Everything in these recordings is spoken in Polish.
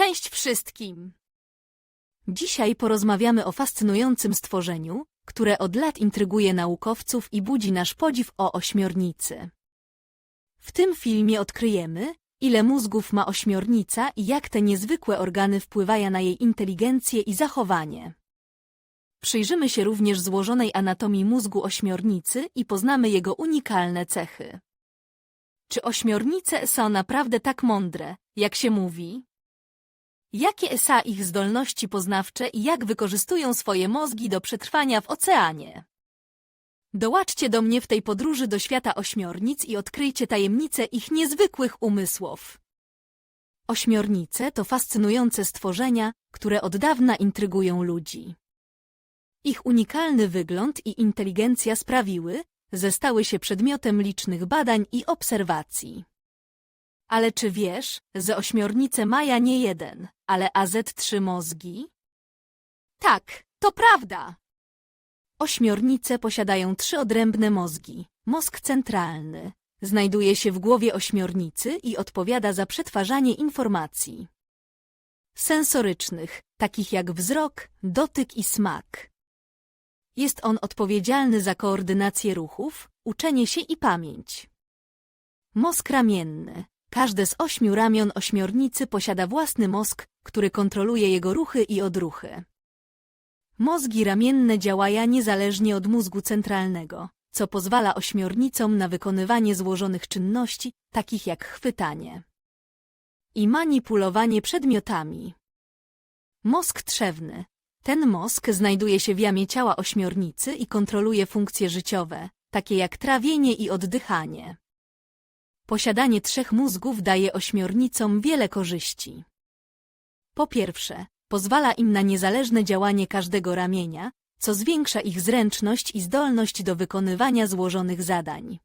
Cześć wszystkim! Dzisiaj porozmawiamy o fascynującym stworzeniu, które od lat intryguje naukowców i budzi nasz podziw o ośmiornicy. W tym filmie odkryjemy, ile mózgów ma ośmiornica i jak te niezwykłe organy wpływają na jej inteligencję i zachowanie. Przyjrzymy się również złożonej anatomii mózgu ośmiornicy i poznamy jego unikalne cechy. Czy ośmiornice są naprawdę tak mądre, jak się mówi? Jakie są ich zdolności poznawcze i jak wykorzystują swoje mózgi do przetrwania w oceanie? Dołączcie do mnie w tej podróży do świata ośmiornic i odkryjcie tajemnice ich niezwykłych umysłów. Ośmiornice to fascynujące stworzenia, które od dawna intrygują ludzi. Ich unikalny wygląd i inteligencja sprawiły, że stały się przedmiotem licznych badań i obserwacji. Ale czy wiesz, że ośmiornice maja nie jeden, ale AZ3 mózgi? Tak, to prawda. Ośmiornice posiadają trzy odrębne mózgi. Mózg centralny znajduje się w głowie ośmiornicy i odpowiada za przetwarzanie informacji sensorycznych, takich jak wzrok, dotyk i smak. Jest on odpowiedzialny za koordynację ruchów, uczenie się i pamięć. Mózg ramienny. Każde z ośmiu ramion ośmiornicy posiada własny mózg, który kontroluje jego ruchy i odruchy. Mózgi ramienne działają niezależnie od mózgu centralnego, co pozwala ośmiornicom na wykonywanie złożonych czynności, takich jak chwytanie i manipulowanie przedmiotami. Mózg trzewny. Ten mózg znajduje się w jamie ciała ośmiornicy i kontroluje funkcje życiowe, takie jak trawienie i oddychanie. Posiadanie trzech mózgów daje ośmiornicom wiele korzyści. Po pierwsze, pozwala im na niezależne działanie każdego ramienia, co zwiększa ich zręczność i zdolność do wykonywania złożonych zadań.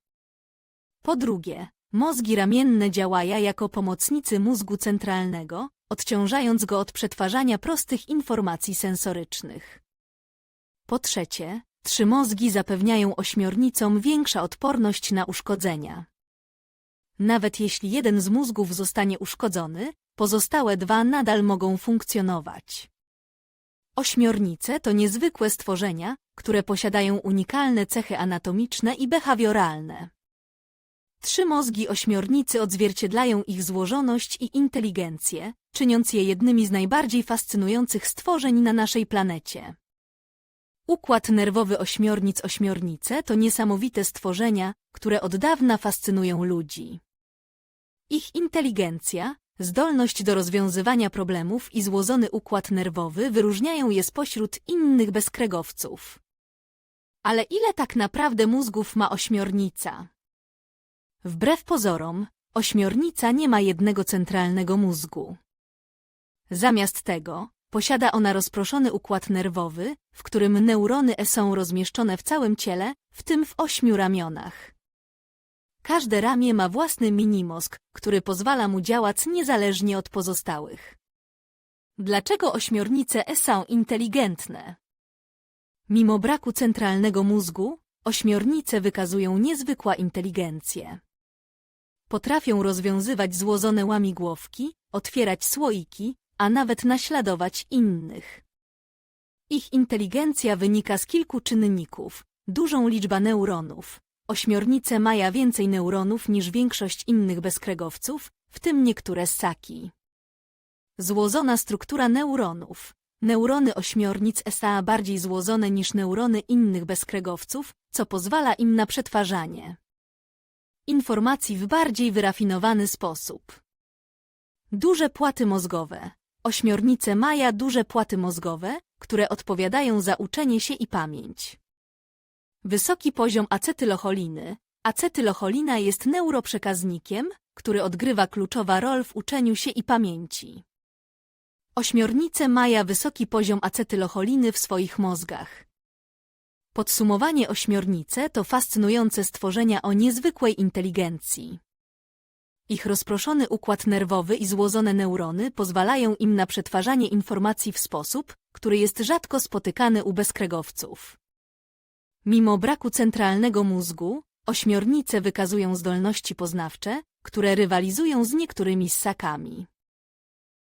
Po drugie, mózgi ramienne działają jako pomocnicy mózgu centralnego, odciążając go od przetwarzania prostych informacji sensorycznych. Po trzecie, trzy mózgi zapewniają ośmiornicom większa odporność na uszkodzenia. Nawet jeśli jeden z mózgów zostanie uszkodzony, pozostałe dwa nadal mogą funkcjonować. Ośmiornice to niezwykłe stworzenia, które posiadają unikalne cechy anatomiczne i behawioralne. Trzy mózgi ośmiornicy odzwierciedlają ich złożoność i inteligencję, czyniąc je jednymi z najbardziej fascynujących stworzeń na naszej planecie. Układ nerwowy ośmiornic ośmiornice to niesamowite stworzenia, które od dawna fascynują ludzi. Ich inteligencja, zdolność do rozwiązywania problemów i złożony układ nerwowy wyróżniają je spośród innych bezkregowców. Ale ile tak naprawdę mózgów ma ośmiornica? Wbrew pozorom, ośmiornica nie ma jednego centralnego mózgu. Zamiast tego, posiada ona rozproszony układ nerwowy, w którym neurony E są rozmieszczone w całym ciele, w tym w ośmiu ramionach. Każde ramię ma własny minimozg, który pozwala mu działać niezależnie od pozostałych. Dlaczego ośmiornice E są inteligentne? Mimo braku centralnego mózgu, ośmiornice wykazują niezwykła inteligencję. Potrafią rozwiązywać złożone łamigłówki, otwierać słoiki, a nawet naśladować innych. Ich inteligencja wynika z kilku czynników, dużą liczba neuronów. Ośmiornice mają więcej neuronów niż większość innych bezkregowców, w tym niektóre ssaki. Złożona struktura neuronów. Neurony ośmiornic SA bardziej złożone niż neurony innych bezkregowców, co pozwala im na przetwarzanie informacji w bardziej wyrafinowany sposób. Duże płaty mózgowe. Ośmiornice maja duże płaty mózgowe, które odpowiadają za uczenie się i pamięć. Wysoki poziom acetylocholiny. Acetylocholina jest neuroprzekaznikiem, który odgrywa kluczowa rolę w uczeniu się i pamięci. Ośmiornice maja wysoki poziom acetylocholiny w swoich mózgach. Podsumowanie ośmiornice to fascynujące stworzenia o niezwykłej inteligencji. Ich rozproszony układ nerwowy i złożone neurony pozwalają im na przetwarzanie informacji w sposób, który jest rzadko spotykany u bezkregowców. Mimo braku centralnego mózgu, ośmiornice wykazują zdolności poznawcze, które rywalizują z niektórymi ssakami.